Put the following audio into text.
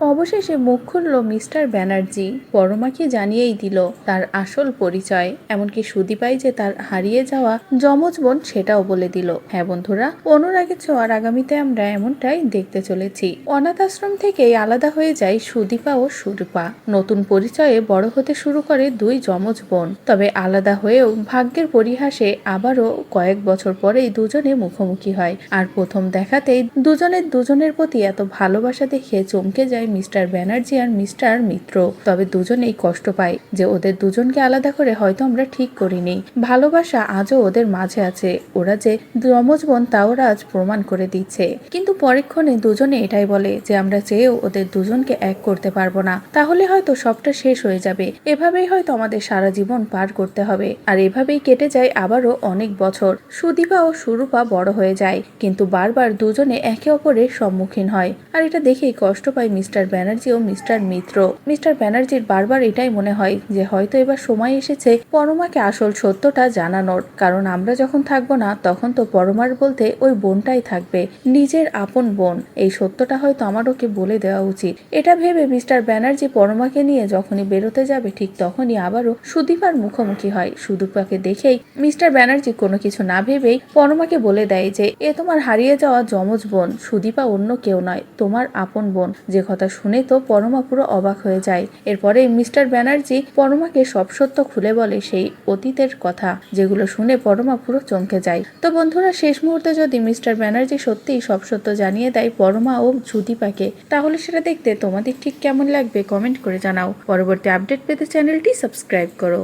অবশেষে মুখ খুলল মিস্টার ব্যানার্জি। পরমাকে জানিয়েই দিল তার আসল পরিচয়। এমনকি সুদীপাই যে তার হারিয়ে যাওয়া যমজ বোন সেটাও বলে দিল। হ্যাঁ বন্ধুরা, অনুরাগের ছোঁয়ার আগামীতে আমরা এমনটাই দেখতে চলেছি। অনাথ আশ্রম থেকেই আলাদা হয়ে যায় সুদীপা ও সুরূপা। নতুন পরিচয়ে বড় হতে শুরু করে দুই যমজ বোন। তবে আলাদা হয়েও ভাগ্যের পরিহাসে আবারও কয়েক বছর পরেই দুজনে মুখোমুখি হয়। আর প্রথম দেখাতেই দুজনের দুজনের প্রতি এত ভালোবাসা দেখে চমকে যায় মিস্টার ব্যানার্জি আর মিস্টার মিত্র। তবে দুজনেই কষ্ট পায় যে ওদের দুজনকে আলাদা করে হয়তো আমরা ঠিক করিনি। ভালোবাসা আজও ওদের মাঝে আছে। ওরা যে যমজ বোন, তা ওরা আজ প্রমাণ করে দিচ্ছে। কিন্তু পরীক্ষণে দুজনে এটাই বলে যে আমরা চেয়েও ওদের দুজনকে এক করতে পারব না। তাহলে হয়তো সবটা শেষ হয়ে যাবে। এভাবেই হয়তো আমাদের সারা জীবন পার করতে হবে। আর এভাবেই কেটে যায় আবারও অনেক বছর। সুদীপা ও সুরূপা বড় হয়ে যায়। কিন্তু বারবার দুজনে একে অপরের সম্মুখীন হয়। আর এটা দেখেই কষ্ট পায় মিস্টার ব্যানার্জি ও মিস্টার মিত্র মিস্টার ব্যানার্জির বারবার এটাই মনে হয় যে হয়তো এবার সময় এসেছে পরমাকে আসল সত্যটা জানানোর। কারণ আমরা যখন থাকব না, তখন তো পরমার বলতে ওই বোনটাই থাকবে, নিজের আপন বোন। এই সত্যটা হয়তো আমার ওকে বলে দেওয়া উচিত। এটা ভেবে মিস্টার ব্যানার্জি পরমাকে নিয়ে যখনই বেরোতে যাবে, ঠিক তখনই আবারও সুদীপার মুখোমুখি হয়। সুদীপাকে দেখেই মিস্টার ব্যানার্জি কোনো কিছু না ভেবেই পরমাকে বলে দেয় যে, এ তোমার হারিয়ে যাওয়া যমজ বোন। সুদীপা অন্য কেউ নয়, তোমার আপন বোন। যে কথা শুনে তো পরমা পুরো অবাক হয়ে যায়। এরপরে মিস্টার ব্যানার্জি পরমাকে সব সত্য খুলে বলে সেই অতীতের কথা, যেগুলো শুনে পরমা পুরো চমকে যায়। তো বন্ধুরা, শেষ মুহূর্তে যদি মিস্টার ব্যানার্জি সত্যিই সব সত্য জানিয়ে দেয় পরমা ও সুদীপাকে তাহলে সেটা দেখতে তোমাদের ঠিক কেমন লাগবে কমেন্ট করে জানাও। পরবর্তী আপডেট পেতে চ্যানেলটি সাবস্ক্রাইব করো।